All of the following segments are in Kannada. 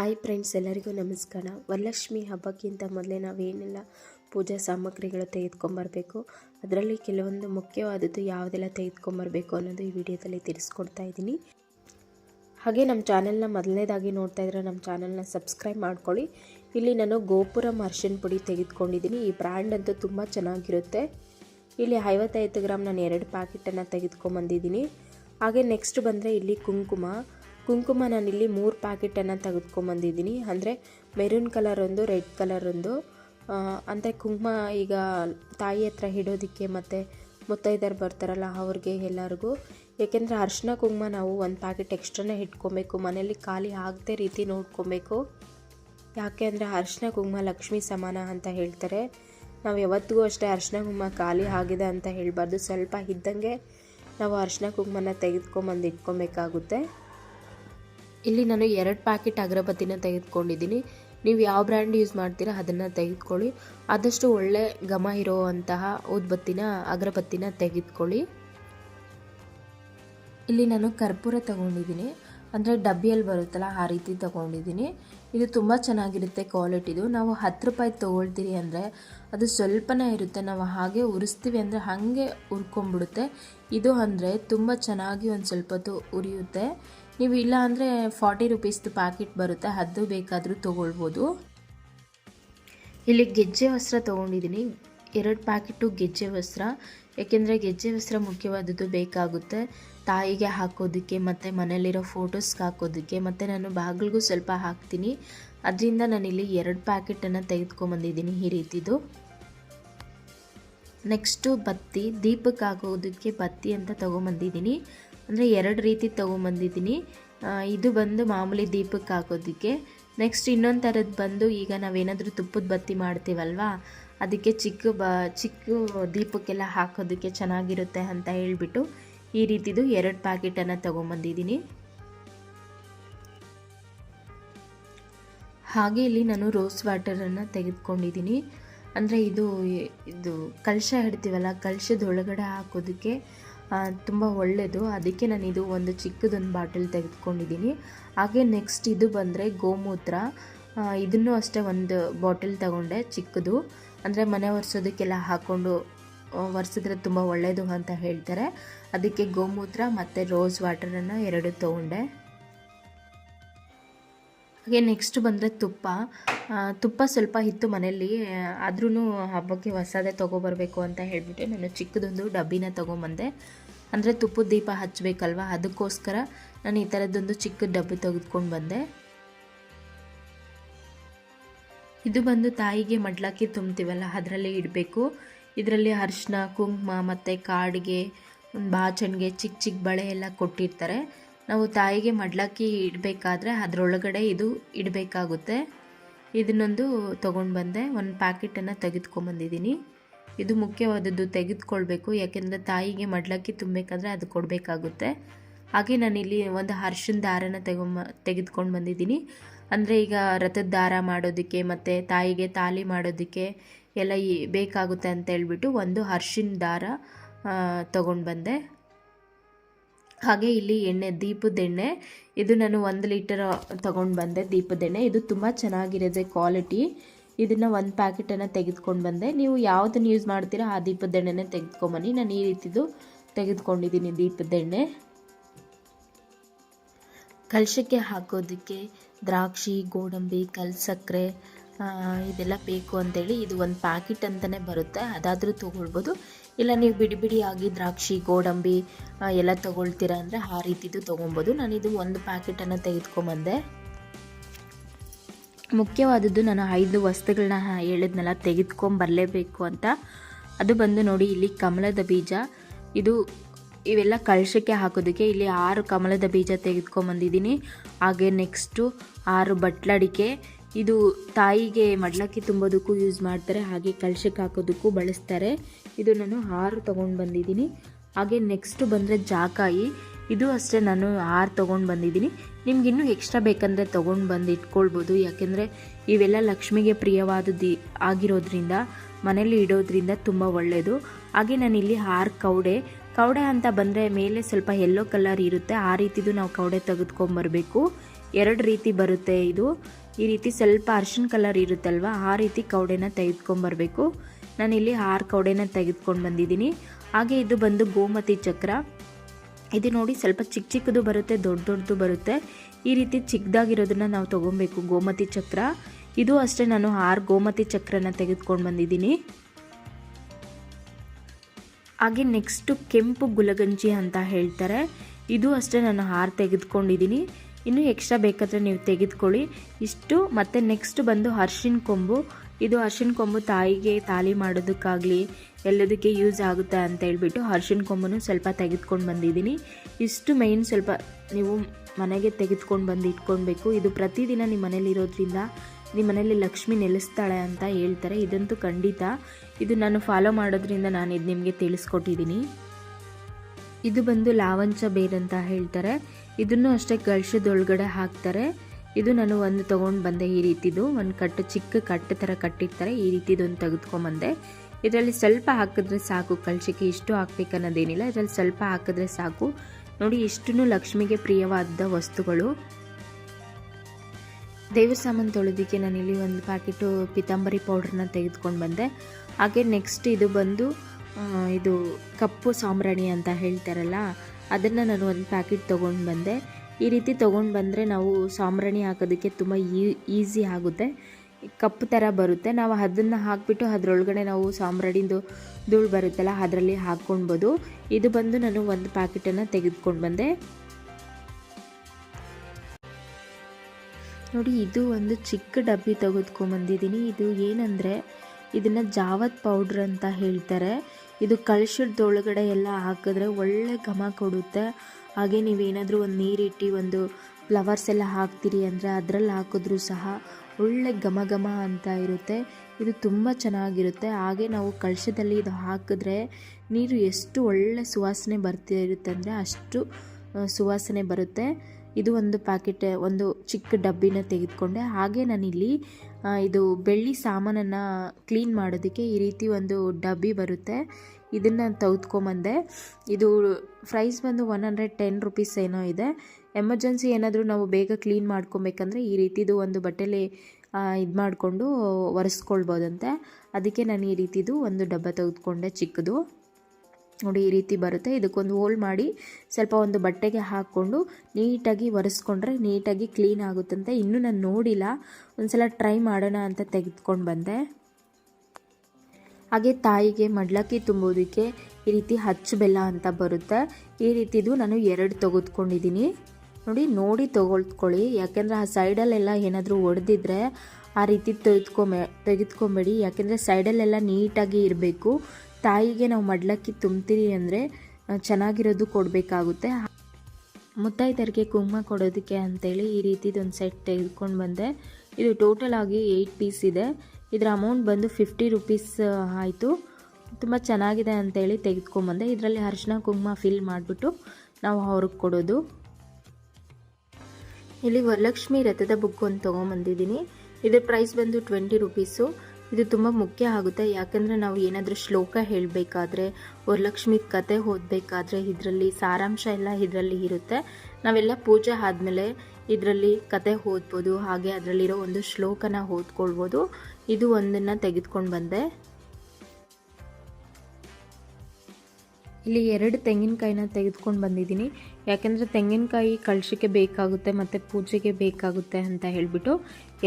ಹಾಯ್ ಫ್ರೆಂಡ್ಸ್, ಎಲ್ಲರಿಗೂ ನಮಸ್ಕಾರ. ವರಲಕ್ಷ್ಮಿ ಹಬ್ಬಕ್ಕಿಂತ ಮೊದಲೇ ನಾವೇನೆಲ್ಲ ಪೂಜಾ ಸಾಮಗ್ರಿಗಳು ತೆಗೆದುಕೊಂಬರ್ಬೇಕು, ಅದರಲ್ಲಿ ಕೆಲವೊಂದು ಮುಖ್ಯವಾದದ್ದು ಯಾವುದೆಲ್ಲ ತೆಗೆದುಕೊಂಬರ್ಬೇಕು ಅನ್ನೋದು ಈ ವಿಡಿಯೋದಲ್ಲಿ ತಿಳಿಸ್ಕೊಡ್ತಾ ಇದ್ದೀನಿ. ಹಾಗೆ ನಮ್ಮ ಚಾನೆಲ್ನ ಮೊದಲನೇದಾಗಿ ನೋಡ್ತಾ ಇದ್ರೆ ನಮ್ಮ ಚಾನೆಲ್ನ ಸಬ್ಸ್ಕ್ರೈಬ್ ಮಾಡ್ಕೊಳ್ಳಿ. ಇಲ್ಲಿ ನಾನು ಗೋಪುರ ಅರ್ಶಿನ ಪುಡಿ ತೆಗೆದುಕೊಂಡಿದ್ದೀನಿ. ಈ ಬ್ರ್ಯಾಂಡ್ ಅಂತೂ ತುಂಬ ಚೆನ್ನಾಗಿರುತ್ತೆ. ಇಲ್ಲಿ ಐವತ್ತೈದು ಗ್ರಾಮ್ ನಾನು ಎರಡು ಪ್ಯಾಕೆಟನ್ನು ತೆಗೆದುಕೊಂಬಂದಿದ್ದೀನಿ. ಹಾಗೆ ನೆಕ್ಸ್ಟ್ ಬಂದರೆ ಇಲ್ಲಿ ಕುಂಕುಮ ಕುಂಕುಮ ನಾನಿಲ್ಲಿ ಮೂರು ಪ್ಯಾಕೆಟನ್ನು ತೆಗೆದುಕೊಂಬಂದಿದ್ದೀನಿ. ಅಂದರೆ ಮೆರೂನ್ ಕಲರ್ ಒಂದು ರೆಡ್ ಕಲರ್ ಒಂದು ಅಂದರೆ ಕುಂಕುಮ ಈಗ ತಾಯಿ ಹತ್ರ ಇಡೋದಕ್ಕೆ ಮತ್ತು ಮುತ್ತೈದರು ಬರ್ತಾರಲ್ಲ ಅವ್ರಿಗೆ ಎಲ್ಲರಿಗೂ. ಏಕೆಂದರೆ ಅರ್ಶಿನ ಕುಂಕುಮ ನಾವು ಒಂದು ಪ್ಯಾಕೆಟ್ ಎಕ್ಸ್ಟ್ರಾನೇ ಇಟ್ಕೊಬೇಕು. ಮನೇಲಿ ಖಾಲಿ ಆಗದೆ ರೀತಿ ನೋಡ್ಕೊಬೇಕು. ಯಾಕೆ ಅಂದರೆ ಅರ್ಶಿನ ಕುಂಕುಮ ಲಕ್ಷ್ಮಿ ಸಮಾನ ಅಂತ ಹೇಳ್ತಾರೆ. ನಾವು ಯಾವತ್ತಿಗೂ ಅಷ್ಟೇ ಅರ್ಶಿನ ಕುಂಕುಮ ಖಾಲಿ ಆಗಿದೆ ಅಂತ ಹೇಳಬಾರ್ದು. ಸ್ವಲ್ಪ ಇದ್ದಂಗೆ ನಾವು ಅರ್ಶಿನ ಕುಂಕುಮನ ತೆಗೆದುಕೊಂಬಂದು ಇಟ್ಕೊಬೇಕಾಗುತ್ತೆ. ಇಲ್ಲಿ ನಾನು ಎರಡು ಪ್ಯಾಕೆಟ್ ಅಗರಬತ್ತಿನ ತೆಗೆದುಕೊಂಡಿದ್ದೀನಿ. ನೀವು ಯಾವ ಬ್ರ್ಯಾಂಡ್ ಯೂಸ್ ಮಾಡ್ತೀರಾ ಅದನ್ನು ತೆಗೆದುಕೊಳ್ಳಿ. ಆದಷ್ಟು ಒಳ್ಳೆ ಘಮ ಇರುವಂತಹ ಉದ್ಬತ್ತಿನ ಅಗರಬತ್ತಿನ ತೆಗೆದುಕೊಳ್ಳಿ. ಇಲ್ಲಿ ನಾನು ಕರ್ಪೂರ ತಗೊಂಡಿದ್ದೀನಿ. ಅಂದರೆ ಡಬ್ಬಿಯಲ್ಲಿ ಬರುತ್ತಲ್ಲ ಆ ರೀತಿ ತೊಗೊಂಡಿದ್ದೀನಿ. ಇದು ತುಂಬ ಚೆನ್ನಾಗಿರುತ್ತೆ ಕ್ವಾಲಿಟಿದು ನಾವು ಹತ್ತು ರೂಪಾಯಿ ತೊಗೊಳ್ತೀರಿ ಅಂದರೆ ಅದು ಸ್ವಲ್ಪನೇ ಇರುತ್ತೆ. ನಾವು ಹಾಗೆ ಉರಿಸ್ತೀವಿ ಅಂದರೆ ಹಾಗೆ ಉರ್ಕೊಂಬಿಡುತ್ತೆ ಇದು ಅಂದರೆ ತುಂಬ ಚೆನ್ನಾಗಿ ಒಂದು ಸ್ವಲ್ಪ ಹೊತ್ತು ಉರಿಯುತ್ತೆ. ನೀವು ಇಲ್ಲ ಅಂದರೆ ಫಾರ್ಟಿ ರುಪೀಸ್ದು ಪ್ಯಾಕೆಟ್ ಬರುತ್ತೆ, ಅದು ಬೇಕಾದರೂ ತೊಗೊಳ್ಬೋದು. ಇಲ್ಲಿ ಗೆಜ್ಜೆ ವಸ್ತ್ರ ತೊಗೊಂಡಿದ್ದೀನಿ. ಎರಡು ಪ್ಯಾಕೆಟು ಗೆಜ್ಜೆ ವಸ್ತ್ರ, ಏಕೆಂದರೆ ಗೆಜ್ಜೆ ವಸ್ತ್ರ ಮುಖ್ಯವಾದದ್ದು ಬೇಕಾಗುತ್ತೆ. ತಾಯಿಗೆ ಹಾಕೋದಕ್ಕೆ ಮತ್ತು ಮನೆಯಲ್ಲಿರೋ ಫೋಟೋಸ್ಗೆ ಹಾಕೋದಕ್ಕೆ ಮತ್ತು ನಾನು ಬಾಗಿಲಿಗೂ ಸ್ವಲ್ಪ ಹಾಕ್ತೀನಿ. ಅದರಿಂದ ನಾನಿಲ್ಲಿ ಎರಡು ಪ್ಯಾಕೆಟನ್ನು ತೆಗೆದುಕೊಂಬಂದಿದ್ದೀನಿ ಈ ರೀತಿದು. ನೆಕ್ಸ್ಟು ಬತ್ತಿ ದೀಪಕ್ಕೆ ಹಾಕೋದಕ್ಕೆ ಬತ್ತಿ ಅಂತ ತೊಗೊಂಬಂದಿದ್ದೀನಿ ಅಂದರೆ ಎರಡು ರೀತಿ ತೊಗೊಂಬಂದಿದ್ದೀನಿ. ಇದು ಬಂದು ಮಾಮೂಲಿ ದೀಪಕ್ಕೆ ಹಾಕೋದಕ್ಕೆ. ನೆಕ್ಸ್ಟ್ ಇನ್ನೊಂದು ಥರದ್ದು ಬಂದು ಈಗ ನಾವೇನಾದರೂ ತುಪ್ಪದ ಬತ್ತಿ ಮಾಡ್ತೀವಲ್ವಾ? ಅದಕ್ಕೆ ಚಿಕ್ಕ ಬ, ಚಿಕ್ಕ ದೀಪಕ್ಕೆಲ್ಲ ಹಾಕೋದಕ್ಕೆ ಚೆನ್ನಾಗಿರುತ್ತೆ ಅಂತ ಹೇಳಿಬಿಟ್ಟು ಈ ರೀತಿದು ಎರಡು ಪ್ಯಾಕೆಟನ್ನು ತೊಗೊಂಬಂದಿದ್ದೀನಿ. ಹಾಗೆ ಇಲ್ಲಿ ನಾನು ರೋಸ್ ವಾಟರನ್ನು ತೆಗೆದುಕೊಂಡಿದ್ದೀನಿ. ಅಂದರೆ ಇದು ಇದು ಕಲಶ ಇಡ್ತೀವಲ್ಲ ಕಲಶದ ಒಳಗಡೆ ಹಾಕೋದಕ್ಕೆ ತುಂಬ ಒಳ್ಳೆಯದು ಅದಕ್ಕೆ ನಾನು ಇದು ಒಂದು ಚಿಕ್ಕದೊಂದು ಬಾಟಲ್ ತೆಗೆದುಕೊಂಡಿದ್ದೀನಿ. ಹಾಗೆ ನೆಕ್ಸ್ಟ್ ಇದು ಬಂದರೆ ಗೋಮೂತ್ರ. ಇದನ್ನು ಅಷ್ಟೇ ಒಂದು ಬಾಟಲ್ ತಗೊಂಡೆ, ಚಿಕ್ಕದು. ಅಂದರೆ ಮನೆ ಒರೆಸೋದಕ್ಕೆಲ್ಲ ಹಾಕ್ಕೊಂಡು ಒರೆಸಿದ್ರೆ ತುಂಬ ಒಳ್ಳೆಯದು ಅಂತ ಹೇಳ್ತಾರೆ. ಅದಕ್ಕೆ ಗೋಮೂತ್ರ ಮತ್ತು ರೋಸ್ ವಾಟರನ್ನು ಎರಡು ತೊಗೊಂಡೆ. ಹಾಗೆ ನೆಕ್ಸ್ಟ್ ಬಂದರೆ ತುಪ್ಪ. ತುಪ್ಪ ಸ್ವಲ್ಪ ಇತ್ತು ಮನೆಯಲ್ಲಿ ಆದ್ರೂ ಹಬ್ಬಕ್ಕೆ ಹೊಸದೇ ತೊಗೊಬರ್ಬೇಕು ಅಂತ ಹೇಳಿಬಿಟ್ಟು ನಾನು ಚಿಕ್ಕದೊಂದು ಡಬ್ಬಿನ ತೊಗೊಂಬಂದೆ. ಅಂದರೆ ತುಪ್ಪದ ದೀಪ ಹಚ್ಚಬೇಕಲ್ವ ಅದಕ್ಕೋಸ್ಕರ ನಾನು ಈ ಥರದ್ದೊಂದು ಚಿಕ್ಕ ಡಬ್ಬಿ ತೆಗೆದುಕೊಂಡು ಬಂದೆ. ಇದು ಬಂದು ತಾಯಿಗೆ ಮಡ್ಲಾಕಿ ತುಂಬ್ತೀವಲ್ಲ ಅದರಲ್ಲಿ ಇಡಬೇಕು. ಇದರಲ್ಲಿ ಅರಿಶಿನ ಕುಂಕುಮ ಮತ್ತು ಕಾಡಿಗೆ, ಬಾಚಣಿಗೆ ಚಿಕ್ಕ ಚಿಕ್ಕ ಬಳೆ ಎಲ್ಲ ಕೊಟ್ಟಿರ್ತಾರೆ. ನಾವು ತಾಯಿಗೆ ಮಡ್ಲಾಕಿ ಇಡಬೇಕಾದ್ರೆ ಅದರೊಳಗಡೆ ಇದು ಇಡಬೇಕಾಗುತ್ತೆ. ಇದನ್ನೊಂದು ತೊಗೊಂಡು ಬಂದೆ. ಒಂದು ಪ್ಯಾಕೆಟನ್ನು ತೆಗೆದುಕೊಂಬಂದಿದ್ದೀನಿ ಇದು ಮುಖ್ಯವಾದದ್ದು ತೆಗೆದುಕೊಳ್ಬೇಕು. ಯಾಕೆಂದರೆ ತಾಯಿಗೆ ಮಡ್ಲಕ್ಕಿ ತುಂಬಬೇಕಾದ್ರೆ ಅದು ಕೊಡಬೇಕಾಗುತ್ತೆ. ಹಾಗೆ ನಾನಿಲ್ಲಿ ಒಂದು ಅರ್ಶಿನ ದಾರನ ತೆಗೊಂಬ ತೆಗೆದುಕೊಂಡು ಬಂದಿದ್ದೀನಿ. ಅಂದರೆ ಈಗ ರಥದ ದಾರ ಮಾಡೋದಕ್ಕೆ ಮತ್ತು ತಾಯಿಗೆ ತಾಲಿ ಮಾಡೋದಕ್ಕೆ ಎಲ್ಲ ಈ ಬೇಕಾಗುತ್ತೆ ಅಂತ ಹೇಳ್ಬಿಟ್ಟು ಒಂದು ಅರ್ಶಿನ ದಾರ ತೊಗೊಂಡು ಬಂದೆ. ಹಾಗೆ ಇಲ್ಲಿ ಎಣ್ಣೆ, ದೀಪದ ಎಣ್ಣೆ. ಇದು ನಾನು ಒಂದು ಲೀಟರ್ ತೊಗೊಂಡು ಬಂದೆ ದೀಪದ ಎಣ್ಣೆ. ಇದು ತುಂಬ ಚೆನ್ನಾಗಿರೋದೆ ಕ್ವಾಲಿಟಿ. ಇದನ್ನು ಒಂದು ಪ್ಯಾಕೆಟನ್ನು ತೆಗೆದುಕೊಂಡು ಬಂದೆ. ನೀವು ಯಾವುದನ್ನು ಯೂಸ್ ಮಾಡ್ತೀರಾ ಆ ದೀಪದ ಎಣ್ಣೆನೇ ತೆಗೆದುಕೊಂಬನ್ನಿ. ನಾನು ಈ ರೀತಿದು ತೆಗೆದುಕೊಂಡಿದ್ದೀನಿ ದೀಪದ ಎಣ್ಣೆ. ಕಲಶಕ್ಕೆ ಹಾಕೋದಕ್ಕೆ ದ್ರಾಕ್ಷಿ, ಗೋಡಂಬಿ ಕಲ್ಸಕ್ಕರೆ ಇದೆಲ್ಲ ಬೇಕು ಅಂತೇಳಿ ಇದು ಒಂದು ಪ್ಯಾಕೆಟ್ ಅಂತಲೇ ಬರುತ್ತೆ. ಅದಾದರೂ ತೊಗೊಳ್ಬೋದು. ಇಲ್ಲ, ನೀವು ಬಿಡಿ ಬಿಡಿಯಾಗಿ ದ್ರಾಕ್ಷಿ, ಗೋಡಂಬಿ ಎಲ್ಲ ತೊಗೊಳ್ತೀರಾ ಅಂದರೆ ಆ ರೀತಿದು ತೊಗೊಬೋದು ನಾನಿದು ಒಂದು ಪ್ಯಾಕೆಟನ್ನು ತೆಗೆದುಕೊಂಬಂದೆ. ಮುಖ್ಯವಾದದ್ದು ನಾನು ಐದು ವಸ್ತುಗಳನ್ನ ಹೇಳಿದ್ನೆಲ್ಲ, ತೆಗೆದುಕೊಂಬರಲೇಬೇಕು ಅಂತ. ಅದು ಬಂದು ನೋಡಿ, ಇಲ್ಲಿ ಕಮಲದ ಬೀಜ, ಇದು ಇವೆಲ್ಲ ಕಳಶಕ್ಕೆ ಹಾಕೋದಕ್ಕೆ ಇಲ್ಲಿ ಆರು ಕಮಲದ ಬೀಜ ತೆಗೆದುಕೊಂಬಂದಿದ್ದೀನಿ. ಹಾಗೆ ನೆಕ್ಸ್ಟು ಆರು ಬಟ್ಲಡಿಕೆ ಇದು ತಾಯಿಗೆ ಮಡ್ಲಕ್ಕಿ ತುಂಬೋದಕ್ಕೂ ಯೂಸ್ ಮಾಡ್ತಾರೆ, ಹಾಗೆ ಕಲ್ಶಕ್ಕೆ ಹಾಕೋದಕ್ಕೂ ಬಳಸ್ತಾರೆ. ಇದು ನಾನು ಹಾರು ತೊಗೊಂಡು ಬಂದಿದ್ದೀನಿ. ಹಾಗೆ ನೆಕ್ಸ್ಟು ಬಂದರೆ ಜಾಕಾಯಿ. ಇದು ಅಷ್ಟೇ ನಾನು ಹಾರು ತೊಗೊಂಡು ಬಂದಿದ್ದೀನಿ. ನಿಮ್ಗೆ ಇನ್ನೂ ಎಕ್ಸ್ಟ್ರಾ ಬೇಕಂದರೆ ತೊಗೊಂಡು ಬಂದು ಇಟ್ಕೊಳ್ಬೋದು. ಯಾಕೆಂದರೆ ಇವೆಲ್ಲ ಲಕ್ಷ್ಮಿಗೆ ಪ್ರಿಯವಾದದ್ದು ಆಗಿರೋದ್ರಿಂದ, ಮನೇಲಿ ಇಡೋದ್ರಿಂದ ತುಂಬ ಒಳ್ಳೆಯದು ಹಾಗೆ ನಾನಿಲ್ಲಿ ಹಾರು ಕೌಡೆ. ಕೌಡೆ ಅಂತ ಬಂದರೆ ಮೇಲೆ ಸ್ವಲ್ಪ ಯೆಲ್ಲೋ ಕಲರ್ ಇರುತ್ತೆ. ಆ ರೀತಿದು ನಾವು ಕೌಡೆ ತೆಗೆದುಕೊಂಬರ್ಬೇಕು ಎರಡು ರೀತಿ ಬರುತ್ತೆ ಇದು. ಈ ರೀತಿ ಸ್ವಲ್ಪ ಅರ್ಶಿನ ಕಲರ್ ಇರುತ್ತಲ್ವ? ಆ ರೀತಿ ಕೌಡೆನ ತೆಗೆದುಕೊಂಬರಬೇಕು ನಾನಿಲ್ಲಿ ಆರು ಕೌಡೆನ ತೆಗೆದುಕೊಂಡು ಬಂದಿದ್ದೀನಿ. ಹಾಗೆ ಇದು ಬಂದು ಗೋಮತಿ ಚಕ್ರ. ಇದು ನೋಡಿ ಸ್ವಲ್ಪ ಚಿಕ್ಕ ಚಿಕ್ಕದು ಬರುತ್ತೆ, ದೊಡ್ಡ ದೊಡ್ಡದು ಬರುತ್ತೆ. ಈ ರೀತಿ ಚಿಕ್ಕದಾಗಿರೋದನ್ನ ನಾವು ತೊಗೊಬೇಕು ಗೋಮತಿ ಚಕ್ರ. ಇದು ಅಷ್ಟೇ ನಾನು ಆರು ಗೋಮತಿ ಚಕ್ರನ ತೆಗೆದುಕೊಂಡು ಬಂದಿದ್ದೀನಿ. ಹಾಗೆ ನೆಕ್ಸ್ಟು ಕೆಂಪು ಗುಲಗಂಜಿ ಅಂತ ಹೇಳ್ತಾರೆ. ಇದು ಅಷ್ಟೇ ನಾನು ಹಾರ ತೆಗೆದುಕೊಂಡಿದ್ದೀನಿ. ಇನ್ನು ಎಕ್ಸ್ಟ್ರಾ ಬೇಕಾದರೆ ನೀವು ತೆಗೆದುಕೊಳ್ಳಿ. ಇಷ್ಟು ಮತ್ತು ನೆಕ್ಸ್ಟ್ ಬಂದು ಅರ್ಶಿನ ಕೊಂಬು. ಇದು ಅರ್ಶಿನ ಕೊಂಬು ತಾಯಿಗೆ ತಾಲಿ ಮಾಡೋದಕ್ಕಾಗಲಿ ಎಲ್ಲದಕ್ಕೆ ಯೂಸ್ ಆಗುತ್ತೆ ಅಂತ ಹೇಳ್ಬಿಟ್ಟು ಅರ್ಶಿನ ಕೊಂಬನ್ನು ಸ್ವಲ್ಪ ತೆಗೆದುಕೊಂಡು ಬಂದಿದ್ದೀನಿ. ಇಷ್ಟು ಮೇಯ್ನ್ ಸ್ವಲ್ಪ ನೀವು ಮನೆಗೆ ತೆಗೆದುಕೊಂಡು ಬಂದು ಇಟ್ಕೊಳ್ಬೇಕು. ಇದು ಪ್ರತಿದಿನ ನಿಮ್ಮ ಮನೇಲಿರೋದ್ರಿಂದ ನಿಮ್ಮ ಮನೇಲಿ ಲಕ್ಷ್ಮಿ ನೆಲೆಸ್ತಾಳೆ ಅಂತ ಹೇಳ್ತಾರೆ. ಇದಂತೂ ಖಂಡಿತ. ಇದು ನಾನು ಫಾಲೋ ಮಾಡೋದ್ರಿಂದ ನಾನು ಇದು ನಿಮಗೆ ತಿಳಿಸ್ಕೊಟ್ಟಿದ್ದೀನಿ. ಇದು ಬಂದು ಲಾವಂಚ ಬೇರ್ ಅಂತ ಹೇಳ್ತಾರೆ. ಇದನ್ನು ಅಷ್ಟೇ ಕಳಶದೊಳಗಡೆ ಹಾಕ್ತಾರೆ. ಇದು ನಾನು ಒಂದು ತೊಗೊಂಡು ಬಂದೆ ಈ ರೀತಿದು. ಒಂದು ಕಟ್ಟು ಚಿಕ್ಕ ಕಟ್ಟು ಥರ ಕಟ್ಟಿರ್ತಾರೆ. ಈ ರೀತಿದೊಂದು ತೆಗೆದುಕೊಂಬಂದೆ ಇದರಲ್ಲಿ ಸ್ವಲ್ಪ ಹಾಕಿದ್ರೆ ಸಾಕು. ಕಳ್ಸಕ್ಕೆ ಇಷ್ಟು ಹಾಕ್ಬೇಕನ್ನೋದೇನಿಲ್ಲ. ಇದರಲ್ಲಿ ಸ್ವಲ್ಪ ಹಾಕಿದ್ರೆ ಸಾಕು. ನೋಡಿ ಇಷ್ಟು ಲಕ್ಷ್ಮಿಗೆ ಪ್ರಿಯವಾದ ವಸ್ತುಗಳು. ದೇವ್ರ ಸಾಮಾನು ತೊಳೆದಕ್ಕೆ ನಾನಿಲ್ಲಿ ಒಂದು ಪ್ಯಾಕೆಟು ಪಿತಾಂಬರಿ ಪೌಡ್ರನ್ನ ತೆಗೆದುಕೊಂಡು ಬಂದೆ. ಹಾಗೆ ನೆಕ್ಸ್ಟ್ ಇದು ಬಂದು ಇದು ಕಪ್ಪು ಸಾಂಬ್ರಾಣಿ ಅಂತ ಹೇಳ್ತಾರಲ್ಲ ಅದನ್ನು ನಾನು ಒಂದು ಪ್ಯಾಕೆಟ್ ತೊಗೊಂಡು ಬಂದೆ. ಈ ರೀತಿ ತೊಗೊಂಡು ಬಂದರೆ ನಾವು ಸಾಂಬ್ರಾಣಿ ಹಾಕೋದಕ್ಕೆ ತುಂಬ ಈಸಿ ಆಗುತ್ತೆ. ಕಪ್ಪು ಥರ ಬರುತ್ತೆ. ನಾವು ಅದನ್ನು ಹಾಕಿಬಿಟ್ಟು ಅದರೊಳಗಡೆ ನಾವು ಸಾಂಬ್ರಾಣಿದು ಧೂಳು ಬರುತ್ತಲ್ಲ, ಅದರಲ್ಲಿ ಹಾಕ್ಕೊಳ್ಬೋದು. ಇದು ಬಂದು ನಾನು ಒಂದು ಪ್ಯಾಕೆಟನ್ನು ತೆಗೆದುಕೊಂಡು ಬಂದೆ. ನೋಡಿ, ಇದು ಒಂದು ಚಿಕ್ಕ ಡಬ್ಬಿ ತೆಗೆದುಕೊಂಬಂದಿದ್ದೀನಿ ಇದು ಏನಂದರೆ, ಇದನ್ನು ಜಾವತ್ ಪೌಡ್ರ್ ಅಂತ ಹೇಳ್ತಾರೆ. ಇದು ಕಳಶದೊಳಗಡೆ ಎಲ್ಲ ಹಾಕಿದ್ರೆ ಒಳ್ಳೆ ಘಮ ಕೊಡುತ್ತೆ. ಹಾಗೆ ನೀವೇನಾದರೂ ಒಂದು ನೀರಿಟ್ಟು ಒಂದು ಫ್ಲವರ್ಸ್ ಎಲ್ಲ ಹಾಕ್ತೀರಿ ಅಂದರೆ ಅದರಲ್ಲಿ ಹಾಕಿದ್ರೂ ಸಹ ಒಳ್ಳೆ ಘಮ ಘಮ ಅಂತ ಇರುತ್ತೆ. ಇದು ತುಂಬ ಚೆನ್ನಾಗಿರುತ್ತೆ. ಹಾಗೆ ನಾವು ಕಳಶದಲ್ಲಿ ಇದು ಹಾಕಿದ್ರೆ ನೀರು ಎಷ್ಟು ಒಳ್ಳೆ ಸುವಾಸನೆ ಬರ್ತಾ ಇರುತ್ತೆ ಅಂದರೆ ಅಷ್ಟು ಸುವಾಸನೆ ಬರುತ್ತೆ. ಇದು ಒಂದು ಪ್ಯಾಕೆಟ್ ಒಂದು ಚಿಕ್ಕ ಡಬ್ಬಿನ ತೆಗೆದುಕೊಂಡೆ. ಹಾಗೆ ನಾನಿಲ್ಲಿ ಇದು ಬೆಳ್ಳಿ ಸಾಮಾನನ್ನು ಕ್ಲೀನ್ ಮಾಡೋದಕ್ಕೆ ಈ ರೀತಿ ಒಂದು ಡಬ್ಬಿ ಬರುತ್ತೆ. ಇದನ್ನು ತೆಗೆದುಕೊಂಬಂದೆ ಇದು ಪ್ರೈಸ್ ಬಂದು ಒನ್ ಹಂಡ್ರೆಡ್ ಟೆನ್ ರುಪೀಸ್ ಏನೋ ಇದೆ. ಎಮರ್ಜೆನ್ಸಿ ಏನಾದರೂ ನಾವು ಬೇಗ ಕ್ಲೀನ್ ಮಾಡ್ಕೊಬೇಕಂದ್ರೆ ಈ ರೀತಿದು ಒಂದು ಬಟ್ಟೆಲಿ ಇದು ಮಾಡಿಕೊಂಡು ಒರೆಸ್ಕೊಳ್ಬೋದಂತೆ. ಅದಕ್ಕೆ ನಾನು ಈ ರೀತಿದು ಒಂದು ಡಬ್ಬ ತೆಗೆದುಕೊಂಡೆ ಚಿಕ್ಕದು. ನೋಡಿ ಈ ರೀತಿ ಬರುತ್ತೆ. ಇದಕ್ಕೊಂದು ಹೋಲ್ ಮಾಡಿ ಸ್ವಲ್ಪ ಒಂದು ಬಟ್ಟೆಗೆ ಹಾಕ್ಕೊಂಡು ನೀಟಾಗಿ ಒರೆಸ್ಕೊಂಡ್ರೆ ನೀಟಾಗಿ ಕ್ಲೀನ್ ಆಗುತ್ತಂತೆ. ಇನ್ನೂ ನಾನು ನೋಡಿಲ್ಲ. ಒಂದ್ಸಲ ಟ್ರೈ ಮಾಡೋಣ ಅಂತ ತೆಗೆದುಕೊಂಡು ಬಂದೆ. ಹಾಗೆ ತಾಯಿಗೆ ಮಡ್ಲಕ್ಕಿ ತುಂಬೋದಕ್ಕೆ ಈ ರೀತಿ ಹಚ್ಚು ಬೆಲ್ಲ ಅಂತ ಬರುತ್ತೆ. ಈ ರೀತಿದು ನಾನು ಎರಡು ತೆಗೆದುಕೊಂಡಿದ್ದೀನಿ. ನೋಡಿ ನೋಡಿ ತೊಗೊಳ್ಕೊಳ್ಳಿ. ಯಾಕೆಂದರೆ ಆ ಸೈಡಲ್ಲೆಲ್ಲ ಏನಾದರೂ ಒಡೆದಿದ್ರೆ ಆ ರೀತಿ ತೆಗೆದುಕೊಂಬೆ ತೆಗೆದುಕೊಂಬೇಡಿ. ಯಾಕೆಂದರೆ ಸೈಡಲ್ಲೆಲ್ಲ ನೀಟಾಗಿ ಇರಬೇಕು. ತಾಯಿಗೆ ನಾವು ಮಡ್ಲಕ್ಕಿ ತುಂಬ್ತೀರಿ ಅಂದರೆ ಚೆನ್ನಾಗಿರೋದು ಕೊಡಬೇಕಾಗುತ್ತೆ. ಮುತ್ತೈದರಿಗೆ ಕುಂಕುಮ ಕೊಡೋದಕ್ಕೆ ಅಂತೇಳಿ ಈ ರೀತಿದೊಂದು ಸೆಟ್ ತೆಗೆದುಕೊಂಡು ಬಂದೆ. ಇದು ಟೋಟಲ್ ಆಗಿ ಏಯ್ಟ್ ಪೀಸ್ ಇದೆ. ಇದರ ಅಮೌಂಟ್ ಬಂದು ಫಿಫ್ಟಿ ರುಪೀಸ್ ಆಯಿತು. ತುಂಬ ಚೆನ್ನಾಗಿದೆ ಅಂತೇಳಿ ತೆಗೆದುಕೊಂಬಂದೆ ಇದರಲ್ಲಿ ಅರಿಶಿನ ಕುಂಕುಮ ಫಿಲ್ ಮಾಡಿಬಿಟ್ಟು ನಾವು ಅವ್ರಿಗೆ ಕೊಡೋದು. ಇಲ್ಲಿ ವರಲಕ್ಷ್ಮಿ ರಥದ ಬುಕ್ ಒಂದು ತೊಗೊಂಬಂದಿದ್ದೀನಿ ಇದ್ರ ಪ್ರೈಸ್ ಬಂದು ಟ್ವೆಂಟಿ ರುಪೀಸು ಇದು ತುಂಬ ಮುಖ್ಯ ಆಗುತ್ತೆ. ಯಾಕಂದರೆ ನಾವು ಏನಾದರೂ ಶ್ಲೋಕ ಹೇಳಬೇಕಾದ್ರೆ, ವರಲಕ್ಷ್ಮಿ ಕತೆ ಓದಬೇಕಾದ್ರೆ ಇದರಲ್ಲಿ, ಸಾರಾಂಶ ಎಲ್ಲ ಇದರಲ್ಲಿ ಇರುತ್ತೆ. ನಾವೆಲ್ಲ ಪೂಜೆ ಆದಮೇಲೆ ಇದರಲ್ಲಿ ಕತೆ ಓದ್ಬೋದು, ಹಾಗೆ ಅದರಲ್ಲಿರೋ ಒಂದು ಶ್ಲೋಕನ ಓದ್ಕೊಳ್ಬೋದು. ಇದು ಒಂದನ್ನು ತೆಗೆದುಕೊಂಡು ಬಂದೆ. ಇಲ್ಲಿ ಎರಡು ತೆಂಗಿನಕಾಯಿನ ತೆಗೆದುಕೊಂಡು ಬಂದಿದ್ದೀನಿ. ಯಾಕೆಂದರೆ ತೆಂಗಿನಕಾಯಿ ಕಳಶಕ್ಕೆ ಬೇಕಾಗುತ್ತೆ ಮತ್ತು ಪೂಜೆಗೆ ಬೇಕಾಗುತ್ತೆ ಅಂತ ಹೇಳಿಬಿಟ್ಟು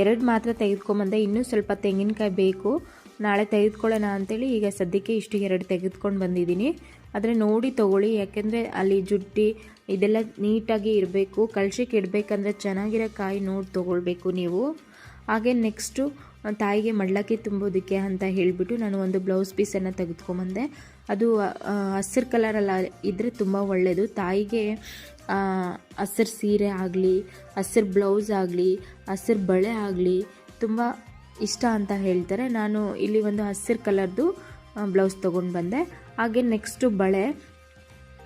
ಎರಡು ಮಾತ್ರ ತೆಗೆದುಕೊಂಬಂದೆ, ಇನ್ನೂ ಸ್ವಲ್ಪ ತೆಂಗಿನಕಾಯಿ ಬೇಕು, ನಾಳೆ ತೆಗೆದುಕೊಳ್ಳೋಣ ಅಂತೇಳಿ ಈಗ ಸದ್ಯಕ್ಕೆ ಇಷ್ಟು ಎರಡು ತೆಗೆದುಕೊಂಡು ಬಂದಿದ್ದೀನಿ. ಆದರೆ ನೋಡಿ ತೊಗೊಳ್ಳಿ, ಯಾಕೆಂದರೆ ಅಲ್ಲಿ ಜುಟ್ಟಿ ಇದೆಲ್ಲ ನೀಟಾಗಿ ಇರಬೇಕು ಕಳಶಕ್ಕೆ ಇಡಬೇಕಂದ್ರೆ ಚೆನ್ನಾಗಿರೋ ಕಾಯಿ ನೋಡಿ ತೊಗೊಳ್ಬೇಕು ನೀವು. ಹಾಗೆ ನೆಕ್ಸ್ಟು ತಾಯಿಗೆ ಮಡ್ಲಕ್ಕಿ ತುಂಬೋದಕ್ಕೆ ಅಂತ ಹೇಳಿಬಿಟ್ಟು ನಾನು ಒಂದು ಬ್ಲೌಸ್ ಪೀಸನ್ನು ತೆಗೆದುಕೊಂಬಂದೆ. ಅದು ಹಸಿರು ಕಲರಲ್ಲಿ ಇದ್ದರೆ ತುಂಬ ಒಳ್ಳೆಯದು ತಾಯಿಗೆ ಹಸಿರು ಸೀರೆ ಆಗಲಿ, ಹಸಿರು ಬ್ಲೌಸ್ ಆಗಲಿ, ಹಸಿರು ಬಳೆ ಆಗಲಿ ತುಂಬ ಇಷ್ಟ ಅಂತ ಹೇಳ್ತಾರೆ. ನಾನು ಇಲ್ಲಿ ಒಂದು ಹಸಿರು ಕಲರ್ದು ಬ್ಲೌಸ್ ತೊಗೊಂಡು ಬಂದೆ. ಹಾಗೆ ನೆಕ್ಸ್ಟು ಬಳೆ,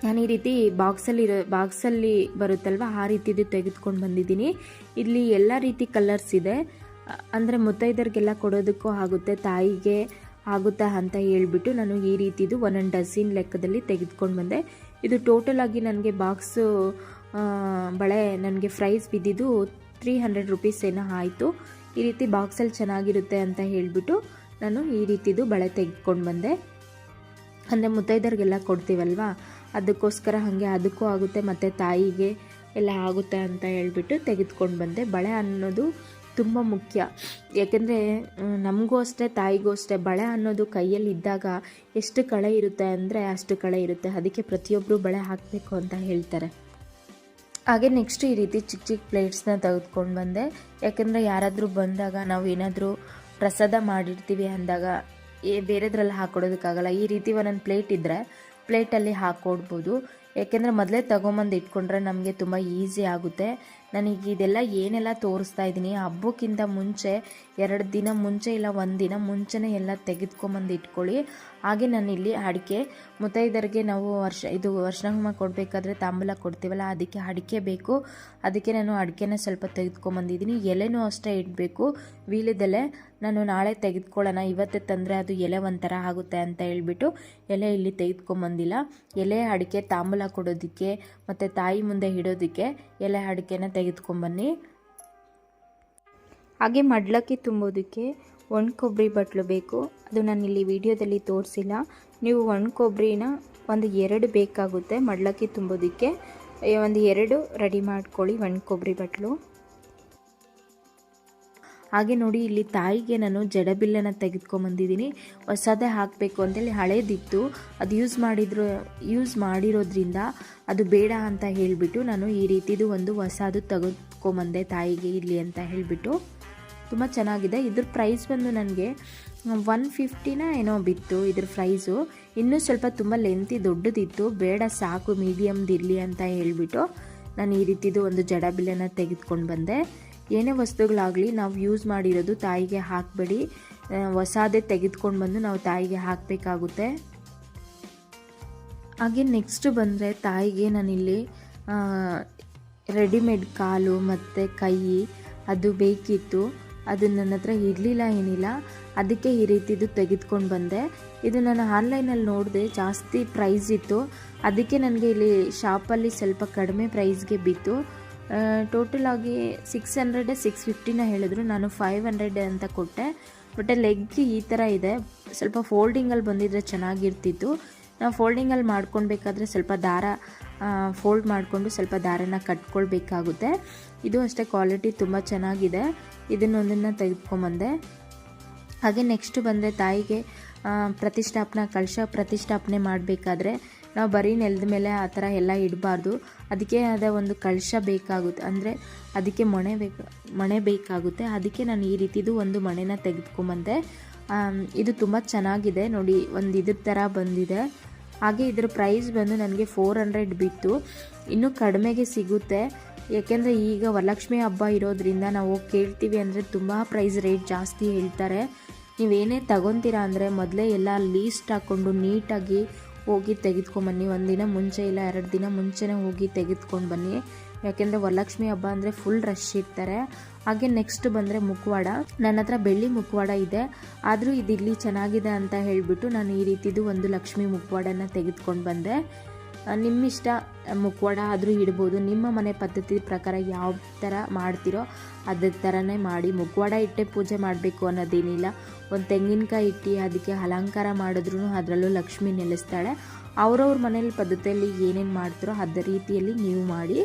ನಾನು ಈ ರೀತಿ ಬಾಕ್ಸಲ್ಲಿರೋ ಬಾಕ್ಸಲ್ಲಿ ಬರುತ್ತಲ್ವ, ಆ ರೀತಿದು ತೆಗೆದುಕೊಂಡು ಬಂದಿದ್ದೀನಿ. ಇಲ್ಲಿ ಎಲ್ಲ ರೀತಿ ಕಲರ್ಸ್ ಇದೆ. ಅಂದರೆ ಮುತ್ತೈದರಿಗೆಲ್ಲ ಕೊಡೋದಕ್ಕೂ ಆಗುತ್ತೆ. ತಾಯಿಗೆ ಆಗುತ್ತಾ ಅಂತ ಹೇಳಿಬಿಟ್ಟು ನಾನು ಈ ರೀತಿದು ಒನ್ ಆ್ಯಂಡ್ ಡಝಿನ್ ಲೆಕ್ಕದಲ್ಲಿ ತೆಗೆದುಕೊಂಡು ಬಂದೆ. ಇದು ಟೋಟಲ್ ಆಗಿ ನನಗೆ ಬಾಕ್ಸು ಬಳೆ ನನಗೆ ಪ್ರೈಸ್ ಬಿದ್ದಿದ್ದು ತ್ರೀ ಹಂಡ್ರೆಡ್ ರುಪೀಸ್ ಏನೋ ಆಯಿತು. ಈ ರೀತಿ ಬಾಕ್ಸಲ್ಲಿ ಚೆನ್ನಾಗಿರುತ್ತೆ ಅಂತ ಹೇಳಿಬಿಟ್ಟು ನಾನು ಈ ರೀತಿದು ಬಳೆ ತೆಗೆದುಕೊಂಡು ಬಂದೆ. ಅಂದರೆ ಮುತ್ತೈದರಿಗೆಲ್ಲ ಕೊಡ್ತೀವಲ್ವಾ? ಅದಕ್ಕೋಸ್ಕರ ಹಾಗೆ ಅದಕ್ಕೂ ಆಗುತ್ತೆ, ಮತ್ತು ತಾಯಿಗೆ ಎಲ್ಲ ಆಗುತ್ತೆ ಅಂತ ಹೇಳಿಬಿಟ್ಟು ತೆಗೆದುಕೊಂಡು ಬಂದೆ. ಬಳೆ ಅನ್ನೋದು ತುಂಬ ಮುಖ್ಯ. ಯಾಕೆಂದರೆ ನಮಗೂ ಅಷ್ಟೇ, ತಾಯಿಗೂ ಅಷ್ಟೇ, ಬಳೆ ಅನ್ನೋದು ಕೈಯಲ್ಲಿ ಇದ್ದಾಗ ಎಷ್ಟು ಕಳೆ ಇರುತ್ತೆ ಅಂದರೆ ಅಷ್ಟು ಕಳೆ ಇರುತ್ತೆ. ಅದಕ್ಕೆ ಪ್ರತಿಯೊಬ್ಬರು ಬಳೆ ಹಾಕಬೇಕು ಅಂತ ಹೇಳ್ತಾರೆ. ಹಾಗೆ ನೆಕ್ಸ್ಟ್ ಈ ರೀತಿ ಚಿಕ್ಕ ಚಿಕ್ಕ ಪ್ಲೇಟ್ಸ್ನ ತೆಗೆದುಕೊಂಡು ಬಂದೆ. ಯಾಕೆಂದರೆ ಯಾರಾದರೂ ಬಂದಾಗ ನಾವು ಏನಾದರೂ ಪ್ರಸಾದ ಮಾಡಿರ್ತೀವಿ ಅಂದಾಗ, ಏ, ಬೇರೆದ್ರಲ್ಲಿ ಹಾಕ್ಕೊಡೋದಕ್ಕಾಗಲ್ಲ ಈ ರೀತಿ ಒಂದೊಂದು ಪ್ಲೇಟ್ ಇದ್ದರೆ ಪ್ಲೇಟಲ್ಲಿ ಹಾಕ್ಕೊಡ್ಬೋದು ಯಾಕೆಂದರೆ ಮೊದಲೇ ತಗೊಂಬಂದು ಇಟ್ಕೊಂಡ್ರೆ ನಮಗೆ ತುಂಬ ಈಸಿ ಆಗುತ್ತೆ. ನನಗೆ ಇದೆಲ್ಲ ಏನೆಲ್ಲ ತೋರಿಸ್ತಾ ಇದ್ದೀನಿ ಹಬ್ಬಕ್ಕಿಂತ ಮುಂಚೆ, ಎರಡು ದಿನ ಮುಂಚೆ ಇಲ್ಲ, ಒಂದು ದಿನ ಮುಂಚೆನೇ ಎಲ್ಲ ತೆಗೆದುಕೊಂಬಂದು ಇಟ್ಕೊಳ್ಳಿ. ಹಾಗೆ ನಾನಿಲ್ಲಿ ಅಡಿಕೆ ಮುತ್ತೈದರಿಗೆ ನಾವು ವರ್ಷ, ಇದು ವರ್ಷನಾಮ ಕೊಡಬೇಕಾದ್ರೆ ತಾಂಬೂಲ ಕೊಡ್ತೀವಲ್ಲ, ಅದಕ್ಕೆ ಅಡಿಕೆ ಬೇಕು. ಅದಕ್ಕೆ ನಾನು ಅಡಿಕೆನ ಸ್ವಲ್ಪ ತೆಗೆದುಕೊಂಬಂದಿದ್ದೀನಿ. ಎಲೆನೂ ಅಷ್ಟೇ ಇಡಬೇಕು. ವೀಲದೆಲೆ ನಾನು ನಾಳೆ ತೆಗೆದುಕೊಳ್ಳೋಣ, ಇವತ್ತೇ ತಂದರೆ ಅದು ಎಲೆ ಒಂಥರ ಆಗುತ್ತೆ ಅಂತ ಹೇಳ್ಬಿಟ್ಟು ಎಲೆ ಇಲ್ಲಿ ತೆಗೆದುಕೊಂಬಂದಿಲ್ಲ. ಎಲೆ ಅಡಿಕೆ ತಾಂಬೂಲ ಕೊಡೋದಕ್ಕೆ ಮತ್ತು ತಾಯಿ ಮುಂದೆ ಇಡೋದಕ್ಕೆ ಎಲೆ ಅಡಿಕೆನ ತೆಗೆದುಕೊಂಬನ್ನಿ. ಹಾಗೆ ಮಡ್ಲಕ್ಕಿ ತುಂಬೋದಕ್ಕೆ ಒಣ ಕೊಬ್ಬರಿ ಬಟ್ಲು ಬೇಕು. ಅದು ನಾನು ಇಲ್ಲಿ ವಿಡಿಯೋದಲ್ಲಿ ತೋರಿಸಿಲ್ಲ. ನೀವು ಒಣ ಕೊಬ್ಬರಿನ ಒಂದು ಎರಡು ಬೇಕಾಗುತ್ತೆ ಮಡ್ಲಕ್ಕಿ ತುಂಬೋದಕ್ಕೆ. ಒಂದು ಎರಡು ರೆಡಿ ಮಾಡ್ಕೊಳ್ಳಿ ಒಣ ಕೊಬ್ಬರಿ ಬಟ್ಲು. ಹಾಗೆ ನೋಡಿ, ಇಲ್ಲಿ ತಾಯಿಗೆ ನಾನು ಜಡಬಿಲ್ಲನ್ನು ತೆಗೆದುಕೊಂಬಂದಿದ್ದೀನಿ. ಹೊಸದೇ ಹಾಕಬೇಕು ಅಂತೇಳಿ ಹಳೇದಿತ್ತು. ಅದು ಯೂಸ್ ಮಾಡಿದ್ರು ಯೂಸ್ ಮಾಡಿರೋದ್ರಿಂದ ಅದು ಬೇಡ ಅಂತ ಹೇಳಿಬಿಟ್ಟು ನಾನು ಈ ರೀತಿದು ಒಂದು ಹೊಸದು ತೆಗೆದುಕೊಂಬಂದೆ ತಾಯಿಗೆ ಇಲ್ಲಿ ಅಂತ ಹೇಳಿಬಿಟ್ಟು. ತುಂಬ ಚೆನ್ನಾಗಿದೆ. ಇದ್ರ ಪ್ರೈಸ್ ಬಂದು ನನಗೆ ಒನ್ ಫಿಫ್ಟಿನ ಏನೋ ಬಿತ್ತು ಇದ್ರ ಪ್ರೈಸು ಇನ್ನೂ ಸ್ವಲ್ಪ ತುಂಬ ಲೆಂತಿ ದೊಡ್ಡದಿತ್ತು. ಬೇಡ, ಸಾಕು ಮೀಡಿಯಮ್ದಿರಲಿ ಅಂತ ಹೇಳಿಬಿಟ್ಟು ನಾನು ಈ ರೀತಿದು ಒಂದು ಜಡಬಿಲ್ಲನ ತೆಗೆದುಕೊಂಡು ಬಂದೆ ಏನೇ ವಸ್ತುಗಳಾಗಲಿ ನಾವು ಯೂಸ್ ಮಾಡಿರೋದು ತಾಯಿಗೆ ಹಾಕಬೇಡಿ. ಹೊಸದೇ ತೆಗೆದುಕೊಂಡು ಬಂದು ನಾವು ತಾಯಿಗೆ ಹಾಕಬೇಕಾಗುತ್ತೆ. ಹಾಗೆ ನೆಕ್ಸ್ಟ್ ಬಂದರೆ ತಾಯಿಗೆ ನಾನಿಲ್ಲಿ ರೆಡಿಮೇಡ್ ಕಾಲು ಮತ್ತು ಕೈ ಅದು ಬೇಕಿತ್ತು. ಅದು ನನ್ನ ಹತ್ರ ಇರಲಿಲ್ಲ, ಏನಿಲ್ಲ. ಅದಕ್ಕೆ ಈ ರೀತಿದು ತೆಗೆದುಕೊಂಡು ಬಂದೆ. ಇದು ನಾನು ಆನ್ಲೈನಲ್ಲಿ ನೋಡಿದೆ, ಜಾಸ್ತಿ ಪ್ರೈಸ್ ಇತ್ತು. ಅದಕ್ಕೆ ನನಗೆ ಇಲ್ಲಿ ಶಾಪಲ್ಲಿ ಸ್ವಲ್ಪ ಕಡಿಮೆ ಪ್ರೈಸ್ಗೆ ಬಿತ್ತು. ಟೋಟಲ್ ಆಗಿ ಸಿಕ್ಸ್ ಹಂಡ್ರೆಡ್ ಸಿಕ್ಸ್ ಫಿಫ್ಟಿನ ಹೇಳಿದ್ರು. ನಾನು ಫೈವ್ ಹಂಡ್ರೆಡ್ ಅಂತ ಕೊಟ್ಟೆ. ಬಟ್ ಲೆಗ್ ಈ ಥರ ಇದೆ. ಸ್ವಲ್ಪ ಫೋಲ್ಡಿಂಗಲ್ಲಿ ಬಂದಿದ್ರೆ ಚೆನ್ನಾಗಿರ್ತಿತ್ತು. ನಾವು ಫೋಲ್ಡಿಂಗಲ್ಲಿ ಮಾಡ್ಕೊಳ್ಬೇಕಾದ್ರೆ ಸ್ವಲ್ಪ ದಾರ ಫೋಲ್ಡ್ ಮಾಡಿಕೊಂಡು ಸ್ವಲ್ಪ ದಾರನ ಕಟ್ಕೊಳ್ಬೇಕಾಗುತ್ತೆ. ಇದು ಅಷ್ಟೇ ಕ್ವಾಲಿಟಿ ತುಂಬ ಚೆನ್ನಾಗಿದೆ. ಇದನ್ನೊಂದನ್ನು ತೆಗೆದುಕೊಂಬಂದೆ. ಹಾಗೆ ನೆಕ್ಸ್ಟ್ ಬಂದರೆ ತಾಯಿಗೆ ಪ್ರತಿಷ್ಠಾಪನಾ, ಕಳಶ ಪ್ರತಿಷ್ಠಾಪನೆ ಮಾಡಬೇಕಾದ್ರೆ ನಾವು ಬರೀ ನೆಲದ ಮೇಲೆ ಆ ಥರ ಎಲ್ಲ ಇಡಬಾರ್ದು. ಅದಕ್ಕೆ ಆದ ಒಂದು ಕಳಶ ಬೇಕಾಗುತ್ತೆ. ಅಂದರೆ ಅದಕ್ಕೆ ಮೊಣೆ ಬೇಕು, ಮಣೆ ಬೇಕಾಗುತ್ತೆ. ಅದಕ್ಕೆ ನಾನು ಈ ರೀತಿದು ಒಂದು ಮಣೆನ ತೆಗೆದುಕೊಂಬಂದೆ. ಇದು ತುಂಬ ಚೆನ್ನಾಗಿದೆ. ನೋಡಿ, ಒಂದು ಇದ್ರ ಥರ ಬಂದಿದೆ. ಹಾಗೆ ಇದ್ರ ಪ್ರೈಸ್ ಬಂದು ನನಗೆ ಫೋರ್ ಹಂಡ್ರೆಡ್ ಬಿತ್ತು. ಇನ್ನೂ ಕಡಿಮೆಗೆ ಸಿಗುತ್ತೆ. ಯಾಕೆಂದರೆ ಈಗ ವರಲಕ್ಷ್ಮಿ ಹಬ್ಬ ಇರೋದ್ರಿಂದ ನಾವು ಕೇಳ್ತೀವಿ ಅಂದರೆ ತುಂಬ ಪ್ರೈಸ್ ರೇಟ್ ಜಾಸ್ತಿ ಹೇಳ್ತಾರೆ. ನೀವೇನೇ ತಗೊತೀರಾ ಅಂದರೆ ಮೊದಲೇ ಎಲ್ಲ ಲೀಸ್ಟ್ ಹಾಕ್ಕೊಂಡು ನೀಟಾಗಿ ಹೋಗಿ ತೆಗೆದುಕೊಂಬನ್ನಿ ಒಂದಿನ ಮುಂಚೆ ಇಲ್ಲ, ಎರಡು ದಿನ ಮುಂಚೆನೇ ಹೋಗಿ ತೆಗೆದುಕೊಂಡು ಬನ್ನಿ. ಯಾಕೆಂದರೆ ವರಲಕ್ಷ್ಮಿ ಹಬ್ಬ ಅಂದರೆ ಫುಲ್ ರಶ್ ಇರ್ತಾರೆ. ಹಾಗೆ ನೆಕ್ಸ್ಟ್ ಬಂದರೆ ಮುಖವಾಡ ನನ್ನ ಹತ್ರ ಬೆಳ್ಳಿ ಮುಖವಾಡ ಇದೆ. ಆದರೂ ಇದು ಇಲ್ಲಿ ಚೆನ್ನಾಗಿದೆ ಅಂತ ಹೇಳಿಬಿಟ್ಟು ನಾನು ಈ ರೀತಿದು ಒಂದು ಲಕ್ಷ್ಮಿ ಮುಖವಾಡನ ತೆಗೆದುಕೊಂಡು ಬಂದೆ. ನಿಮ್ಮಿಷ್ಟ ಮುಖವಾಡ ಆದರೂ ಇಡ್ಬೋದು. ನಿಮ್ಮ ಮನೆ ಪದ್ಧತಿ ಪ್ರಕಾರ ಯಾವ ಥರ ಮಾಡ್ತೀರೋ ಅದೇ ಥರನೇ ಮಾಡಿ. ಮುಖವಾಡ ಇಟ್ಟೆ ಪೂಜೆ ಮಾಡಬೇಕು ಅನ್ನೋದೇನಿಲ್ಲ. ಒಂದು ತೆಂಗಿನಕಾಯಿ ಇಟ್ಟು ಅದಕ್ಕೆ ಅಲಂಕಾರ ಮಾಡಿದ್ರೂ ಅದರಲ್ಲೂ ಲಕ್ಷ್ಮಿ ನೆಲೆಸ್ತಾಳೆ. ಅವ್ರವ್ರ ಮನೇಲಿ ಪದ್ಧತಿಯಲ್ಲಿ ಏನೇನು ಮಾಡ್ತಾರೋ ಅದೇ ರೀತಿಯಲ್ಲಿ ನೀವು ಮಾಡಿ.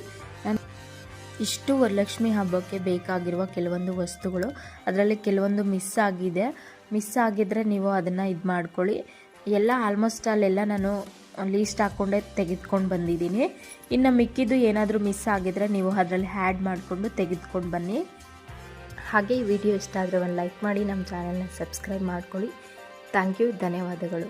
ಇಷ್ಟು ವರಲಕ್ಷ್ಮಿ ಹಬ್ಬಕ್ಕೆ ಬೇಕಾಗಿರುವ ಕೆಲವೊಂದು ವಸ್ತುಗಳು. ಅದರಲ್ಲಿ ಕೆಲವೊಂದು ಮಿಸ್ ಆಗಿದೆ. ಮಿಸ್ ಆಗಿದ್ರೆ ನೀವು ಅದನ್ನು ಇದು ಮಾಡ್ಕೊಳ್ಳಿ. ಎಲ್ಲ ಆಲ್ಮೋಸ್ಟ್ ಅಲ್ಲೆಲ್ಲ ನಾನು ಲೀಸ್ಟ್ ಹಾಕ್ಕೊಂಡೇ ತೆಗೆದುಕೊಂಡು ಬಂದಿದ್ದೀನಿ. ಇನ್ನು ಮಿಕ್ಕಿದ್ದು ಏನಾದರೂ ಮಿಸ್ ಆಗಿದ್ರೆ ನೀವು ಅದರಲ್ಲಿ ಹ್ಯಾಡ್ ಮಾಡಿಕೊಂಡು ತೆಗೆದುಕೊಂಡು ಬನ್ನಿ. ಹಾಗೆ ಈ ವಿಡಿಯೋ ಇಷ್ಟ ಆದರೆ ಒಂದು ಲೈಕ್ ಮಾಡಿ ನಮ್ಮ ಚಾನಲ್ನ ಸಬ್ಸ್ಕ್ರೈಬ್ ಮಾಡ್ಕೊಳ್ಳಿ. ಥ್ಯಾಂಕ್ ಯು ಧನ್ಯವಾದಗಳು.